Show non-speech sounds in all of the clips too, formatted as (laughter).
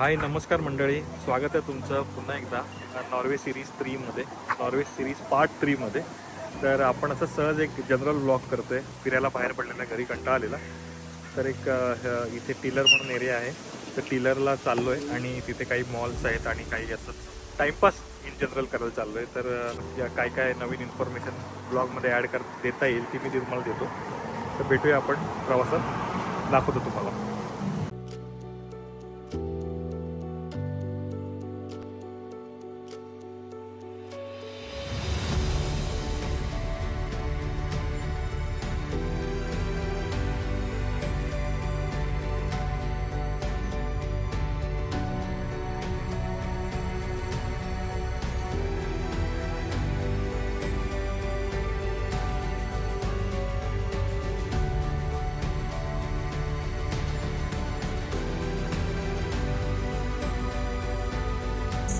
हाय नमस्कार मंडळी. स्वागत आहे तुमचं पुन्हा एकदा नॉर्वे सिरीज थ्रीमध्ये नॉर्वे सिरीज पार्ट थ्रीमध्ये. तर आपण असं सहज एक जनरल ब्लॉग करतो आहे फिरायला बाहेर पडलेला घरी कंटाळा आलेला. तर एक इथे टिलर म्हणून एरिया आहे. तर टिलरला चाललो आहे आणि तिथे काही मॉल्स आहेत आणि काही असं टाईमपास इन जनरल करायला चाललो आहे तर या काय काय नवीन इन्फॉर्मेशन ब्लॉगमध्ये ॲड कर देता येईल ती मी तुम्हाला देतो. तर भेटूया आपण. प्रवासात दाखवतो तुम्हाला.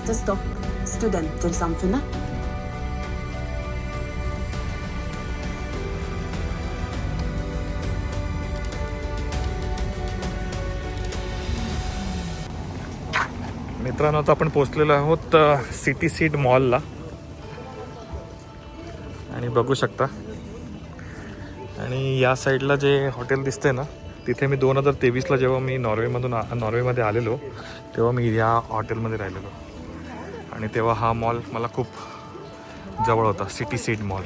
Neste stopp. Studentersamfunnet. मित्रांनो आता आपण पोचलेलो आहोत सिटी सीट मॉलला. आणि बघू शकता. आणि या साईडला जे हॉटेल दिसते ना तिथे मी दोन हजार तेवीसला जेव्हा मी नॉर्वेमधून आ- नॉर्वेमध्ये आलेलो तेव्हा मी या हॉटेलमध्ये राहिलेलो. आणि तेव्हा हा मॉल मला खूप जवळ होता सिटी सीट मॉल.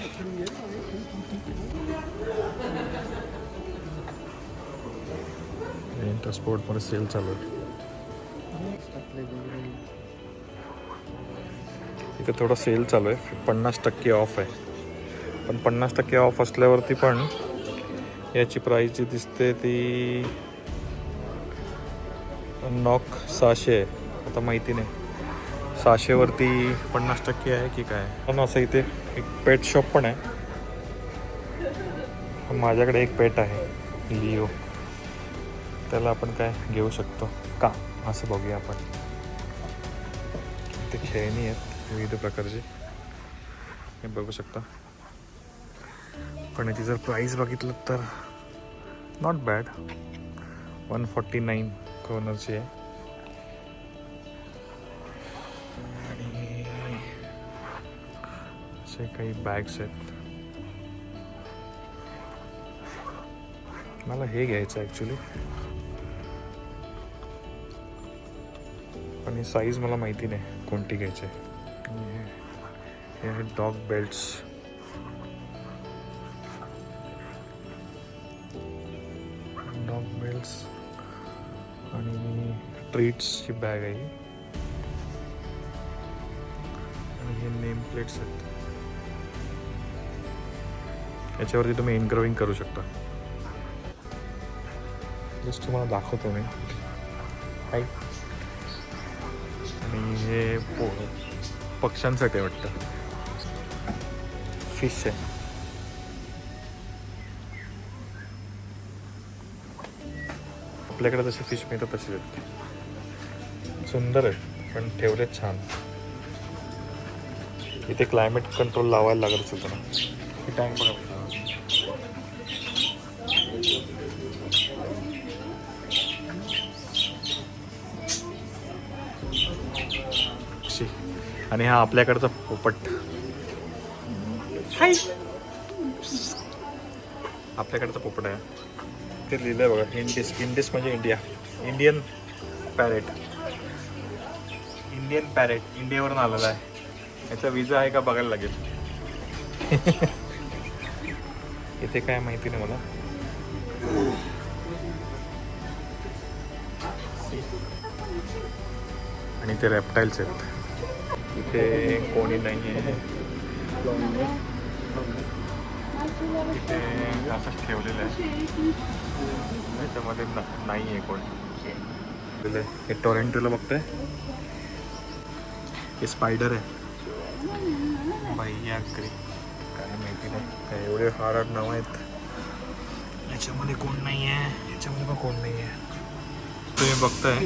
इंटर स्पोर्टमध्ये सेल चालू आहे. इथे थोडा सेल चालू आहे. पन्नास टक्के ऑफ आहे. पण पन्नास टक्के ऑफ असल्यावरती पण याची प्राईस जी दिसते ती नॉक सहाशे आहे. आता माहिती नाही. सहाशेवरती पन्नास टक्के आहे की काय? पण असं इथे एक पेट शॉप पण आहे. माझ्याकडे एक पेट आहे लिओ त्याला आपण काय घेऊ शकतो? का? असं बघूया आपण. इथे खेळणी आहेत विविध प्रकारचे. हे बघू शकता. पण याची जर प्राईस बघितलं तर not bad one forty nine क्रोनरची आहे. असे काही बॅग्स आहेत. मला हे घ्यायचं ॲक्च्युली पण ही साईज मला माहिती नाही कोणती घ्यायची आहे. हे- आहेत डॉग बेल्ट्स डॉग बेल्ट्स आणि ट्रीट्सची बॅग आहे आणि हे नेम प्लेट्स आहेत. याच्यावरती तुम्ही एनग्रोविंग करू शकता. जस्ट तुम्हाला दाखवतो मी. हाय आणि हे पो पक्ष्यांसाठी वाटतं. फिश आहे. आपल्याकडे जसे फिश मिळतात तसे आहेत. सुंदर आहे पण ठेवलेत छान. इथे क्लायमेट कंट्रोल लावायला लागत असेल हे टँक बघा. आणि हा आपल्याकडचा पोपट. हाय. आपल्याकडचा पोपट आहे. ते लिहिलंय बघा इंडिस. इंडिस म्हणजे India. Indian parrot Indian parrot इंडियावरून आलेला आहे. याचा विजा आहे का बघायला लागेल. (laughs) इथे काय माहिती नाही मला. आणि ते रेप्टाईल्स आहेत. इथे कोणी नाही आहे इथे असंच ठेवलेलं आहे. याच्यामध्ये न- नाही आहे कोणी. हे टोरेंटोला बघतोय. हे स्पायडर आहे. भैया अकरी काय माहिती नाही. काय एवढे हार हार्ड नाव आहेत. याच्यामध्ये कोण नाही आहे याच्यामध्ये पण कोण नाही आहे तुम्ही बघताय.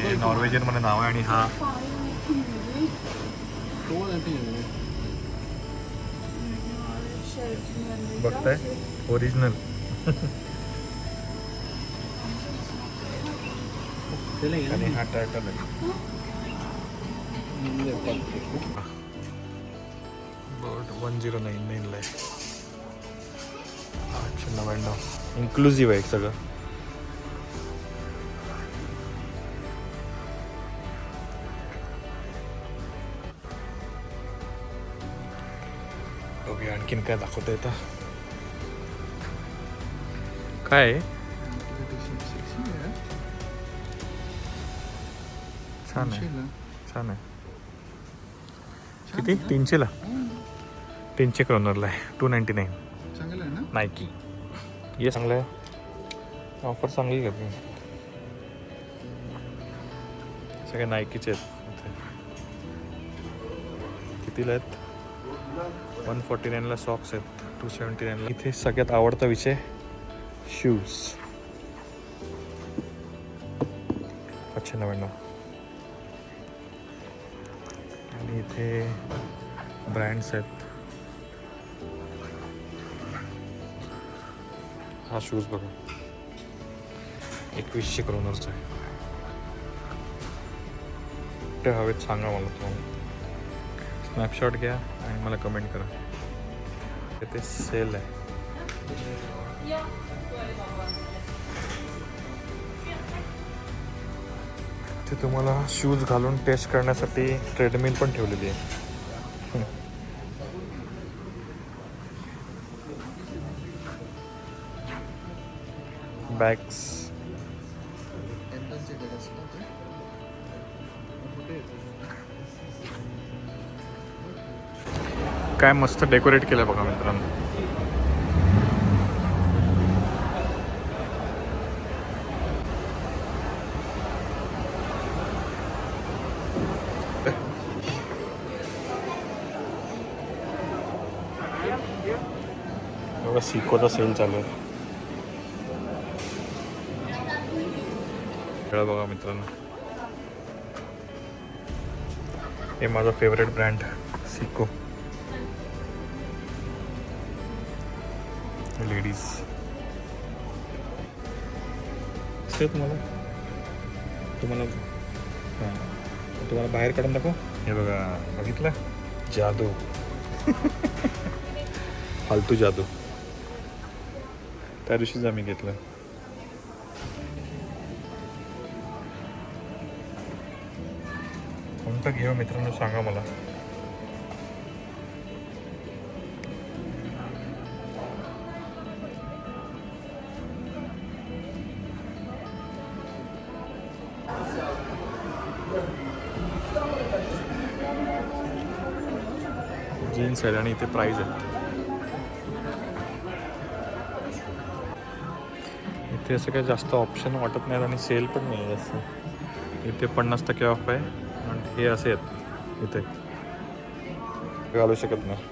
हे नॉर्वेजियनमध्ये नाव आहे आणि हा बघताय? ओरिजिनल आणि हा टर्टल आहे वन झिरो नाईन नाईनला आहे आठशे नव्याण्णव. इन्क्लुझिव्ह आहे सगळं. आणखीन काय दाखवता येतं? काय? आहे. छान आहे. छान आहे किती तीनशेला? तीनशे क्रोनरला आहे. टू नाईन्टी नाईन चांगलं आहे ना? नायकी ये चांगलं आहे. ऑफर चांगली आहे का सगळे नायकीचे आहेत. कितीला आहेत? वन फोर्टी नाईनला सॉक्स आहेत टू सेवन्टी नाईनला इथे सगळ्यात आवडता विषय शूज पाचशे नव्याण्णव. आणि इथे ब्रँड्स आहेत. हा शूज बघा. एकवीसशे क्रोनरचा आहे. कुठे हवेत सांगा मला तुम्हाला. स्नॅपशॉट घ्या. आणि मला कमेंट करा. ते सेल आहे. ते तुम्हाला शूज घालून टेस्ट करण्यासाठी ट्रेडमिल पण ठेवलेली आहे. बॅग्स काय मस्त डेकोरेट केलं बघा मित्रांनो. बघा सिकोचा सेल चालू आहे. खेळ बघा मित्रांनो. हे माझा फेवरेट ब्रँड सिको लेडीज. ते तुम्हाला? तुम्हाला हां. तुम्हाला बाहेर काढून दाखव. हे बघा बघितलं? जादू. (laughs) फालतू जादू. त्या दिवशीच आम्ही घेतलं. कोणतं घेऊ मित्रांनो सांगा मला. जीन्स आहेत आणि इथे प्राईज आहेत इथे असं काही जास्त ऑप्शन वाटत नाहीत आणि सेल पण नाही आहे असं. इथे पन्नास टक्के ऑफ आहे आणि हे असे आहेत इथे. घालू शकत नाही.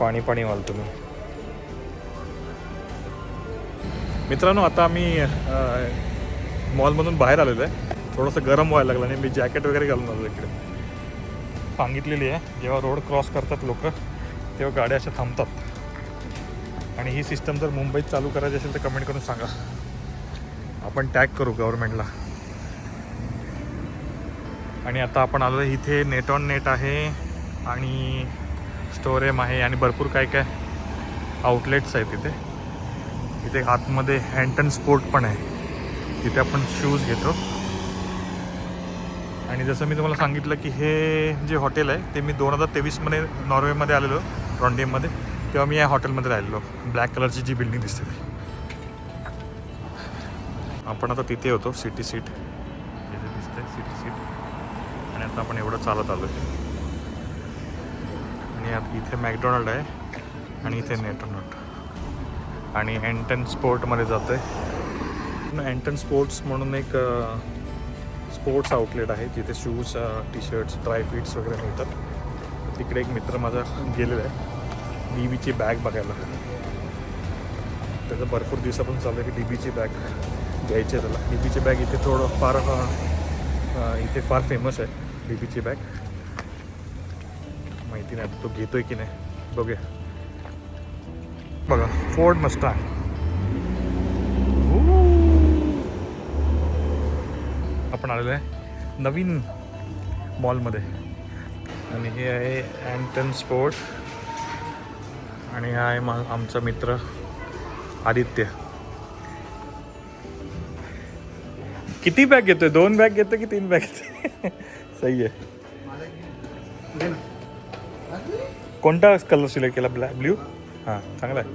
पाणी पाणी वाल तुम्ही. मित्रांनो आता आम्ही मॉलमधून बाहेर आलेलो आहे. थोडंसं गरम व्हायला लागलं आणि मी जॅकेट वगैरे घालून आलो इकडे. सांगितलेली आहे जेव्हा रोड क्रॉस करतात लोक तेव्हा गाड्या अशा थांबतात. आणि ही सिस्टम जर मुंबईत चालू करायची असेल तर कमेंट करून सांगा. आपण टॅग करू गव्हर्नमेंटला आणि आता आपण आलो इथे नेट ऑन नेट आहे आणि स्टोरेम आहे आणि भरपूर काय काय आउटलेट्स आहेत तिथे. इथे आतमध्ये हँटन स्पोर्ट पण आहे. तिथे आपण शूज घेतो. आणि जसं मी तुम्हाला सांगितलं की हे जे हॉटेल आहे ते मी दोन हजार तेवीसमध्ये नॉर्वेमध्ये आलेलो रॉन्डेममध्ये. तेव्हा मी या हॉटेलमध्ये राहिलेलो. ब्लॅक कलरची जी बिल्डिंग दिसते ती. आपण आता तिथे होतो सिटी सीट. जिथे दिसतंय सिटी सीट. आणि आता आपण एवढं चालत आलो आणि आता इथे मॅकडोनल्ड आहे आणि इथे नेटोनट आणि एंटन स्पोर्टमध्ये जातो आहे एंटन स्पोर्ट्स म्हणून एक स्पोर्ट्स आउटलेट आहे जिथे शूज टी शर्ट्स ड्रायफ्रूट्स वगैरे मिळतात. तिकडे एक मित्र माझा गेलेला आहे. डी बीची बॅग बघायला. त्याचं भरपूर दिवसापासून चालू आहे की डी बीची बॅग घ्यायची आहे त्याला. डी बीची बॅग इथे थोडं फार इथे फार फेमस आहे डी बीची बॅग माहिती नाही तो घेतोय की नाही. बघूया. बघा फोर्ड मस्टांग आपण आलेलो आहे नवीन मॉलमध्ये. आणि हे आहे अँटन स्पोर्ट आणि हा आहे मा आमचा मित्र आदित्य. किती बॅग घेतोय? दोन बॅग घेतोय की तीन बॅग घेतोय? (laughs) सही आहे. कोणता कलर सिलेक्ट केला? ब्लॅक ब्ल्यू हां चांगला आहे.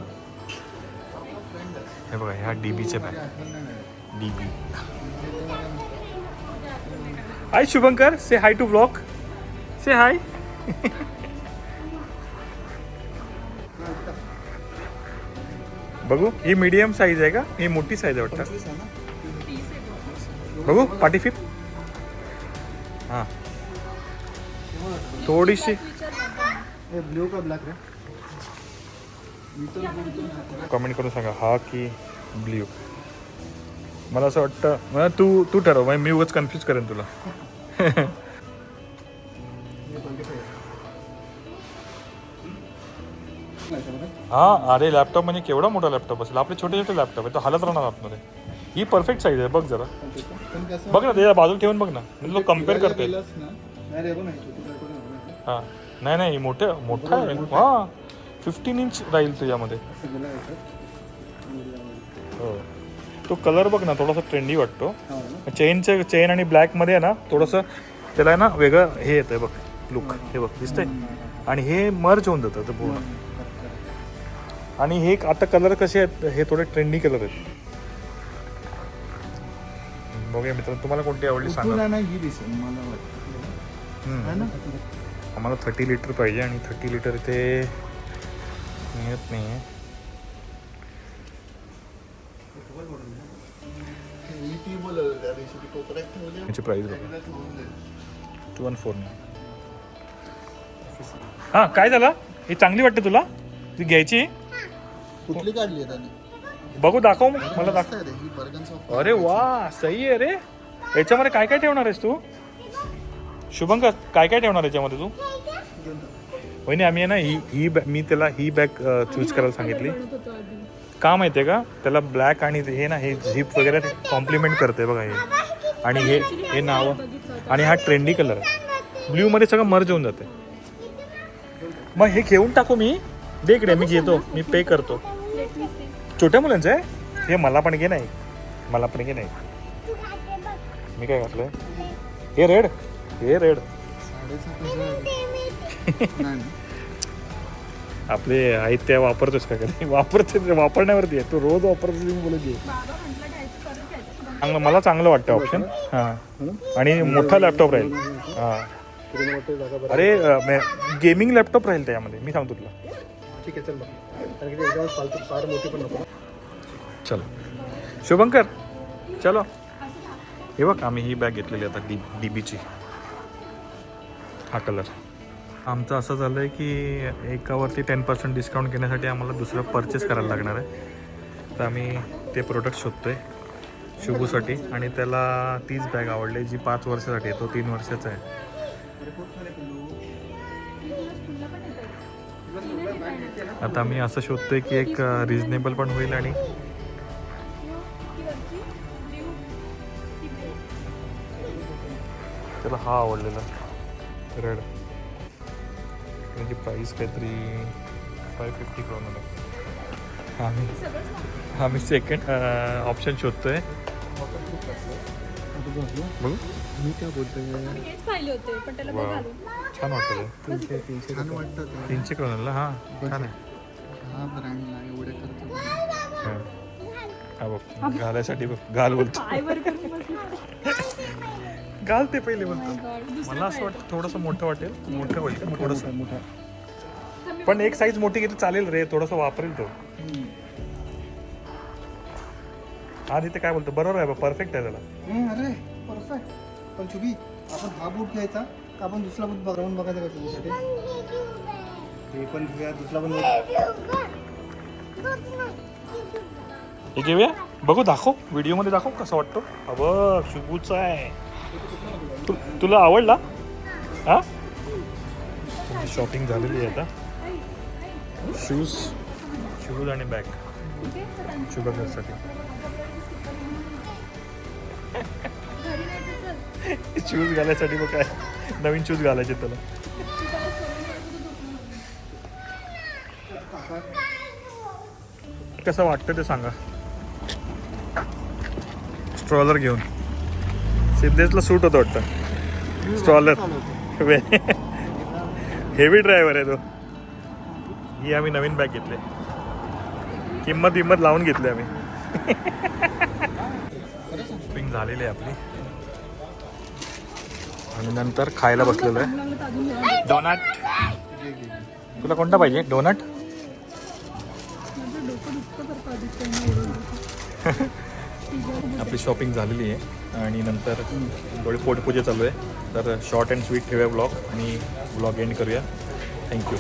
हे बघा ह्या डी बीचे bag D B hi Shubhankar say hi to blog say hi बघू ही मीडियम साईज आहे का ही मोठी साईज आहे वाटतं बघू पार्टी फिप हां थोडीशी ब्ल्यू का ब्लॅक कमेंट करून सांगा हा की ब्ल्यू मला असं वाटतं तू तू ठरव म्हणजे मी उगाच कन्फ्यूज करेन तुला. हा अरे लॅपटॉप म्हणजे केवढा मोठा लॅपटॉप असेल. आपले छोटे छोटे लॅपटॉप आहे तो हालत राहणार आतमध्ये. ही परफेक्ट साईज आहे बघ जरा. बघ ना त्याच्या बाजूला ठेवून बघ ना. मी तुला कंपेअर करते हां. नाही नाही बघ हा नाही नाही मोठं मोठा आहे. हा. फिफ्टीन इंच राहील तुझ्यामध्ये. हो. तो कलर बघ ना थोडासा ट्रेंडी वाटतो. हा चेनचं चेन आणि ब्लॅकमध्ये आहे ना थोडंसं त्याला ना वेगळं हे येतं बघ लुक हे बघ दिसतंय. आणि हे मर्ज होऊन जातं ते पूर्ण आणि हे आता कलर कसे आहेत हे थोडे ट्रेंडी कलर आहेत. बघूया मित्रांनो तुम्हाला कोणती आवडली सांगा. आम्हाला थर्टी लिटर पाहिजे आणि थर्टी लिटर इथे मिळत नाही आहे त्या दिवशी ती कोपऱ्यात ठेवली याची प्राईस बघा. टू वन फोर हां काय झालं? ही चांगली वाटते तुला? ती घ्यायची? कुठली काढली आहे त्याने? बघू दाखव मला दाखव. मस्त आहे रे, ही बर्गन्स ऑफ अरे वा सही आहे रे. याच्यामध्ये काय काय ठेवणार आहेस तू? शुभंकर काय काय ठेवणार याच्यामध्ये तू? वहिनी आम्ही आहे ना ही ही बॅ- मी त्याला ही बॅग चूज करायला सांगितली. का माहिती आहे का? त्याला ब्लॅक आणि हे ना हे झिप वगैरे कॉम्प्लिमेंट करते बघा हे. आणि हे हे नाव. आणि हा ट्रेंडी कलर आहे ब्ल्यूमध्ये सगळं मर्ज होऊन जाते मग हे घेऊन टाकू मी. दे इकडे मी घेतो. मी पे करतो. छोट्या मुलांचं आहे? हे मला पण घे नाही मला पण घे नाही मी काय घातलंय? हे रेड हे रेड आपले आहेत त्या वापरतोस का कधी? (laughs) वापरते वापरण्यावरती आहे. तू रोज वापरतो मी बोलत घे चांगलं मला चांगलं वाटतं ऑप्शन हां. आणि मोठा लॅपटॉप राहील. हां. अरे गेमिंग लॅपटॉप राहील त्यामध्ये. मी सांगतो तुला. ठीक आहे चल. फार मोठी पण नको चलो शुभंकर चलो. हे बघ आम्ही ही बॅग घेतलेली आता डी डी बीची हा कलर आमचं असं झालं आहे की एकावरती टेन पर्सेंट डिस्काउंट घेण्यासाठी आम्हाला दुसरं परचेस करायला लागणार आहे. तर आम्ही ते प्रोडक्ट शोधतो आहे शुभूसाठी. आणि त्याला तीच बॅग आवडली जी पाच वर्षासाठी आहे. तो तीन वर्षाचा आहे. आता मी असं शोधतोय की एक रिजनेबल पण होईल आणि त्याला हा आवडलेला. रेड त्याची प्राईस काहीतरी फाय फिफ्टी क्रोनर आहे आम्ही आम्ही सेकंड ऑप्शन शोधतोय. बघू. मी काय बोलतोय? छान वाटतं तीनशे तीनशे छान वाटतं ते. तीनशे क्रोनरला हां. छान आहे. हा ब्रँडला एवढे खर्च करून. हां. हा बघ. घालायसाठी बघ. घाल बोलतो. घाल ते पहिले बोलतो दुसरं मला असं वाटतं थोडंसं मोठं वाटेल. मोठं होईल का थोडंसं मोठा. पण एक साईज मोठी घेतली चालेल रे थोडंसं वापरेल तो. हा तिथे काय बोलतो? बरोबर आहे परफेक्ट आहे त्याला. हम्म, अरे परफेक्ट पण शुभी आपण हा बूट घ्यायचा का आपण दुसरा बूट बघावून बघायचा का शुभीसाठी हे पण घेऊया दुसरा पण हे घेऊया? बघू दाखव. व्हिडिओमध्ये दाखव कसं वाटतो. अबघ शुभूचा आहे. तु तुला आवडला? हा? शॉपिंग झालेली आहे आता. शूज शूज आणि बॅग शुभकरसाठी शूज घालायसाठी मग काय? नवीन शूज घालायचे त्याला. कसं वाटतं ते सांगा. स्ट्रॉलर घेऊन. सिद्धेशला सूट होतं वाटतं. स्ट्रॉलर हेवी ड्रायव्हर आहे तो. ही आम्ही नवीन बॅग घेतली. किंमत किंमत लावून घेतली आम्ही. शॉपिंग झालेली आहे आपली. आणि नंतर खायला बसलेलो आहे. डोनट तुला कोणता पाहिजे? डोनट (laughs) आपली शॉपिंग झालेली आहे. आणि नंतर थोडी पोटपूजा चालू आहे. तर शॉर्ट अँड स्वीट ठेवूया ब्लॉग आणि ब्लॉग एंड करूया. Thank you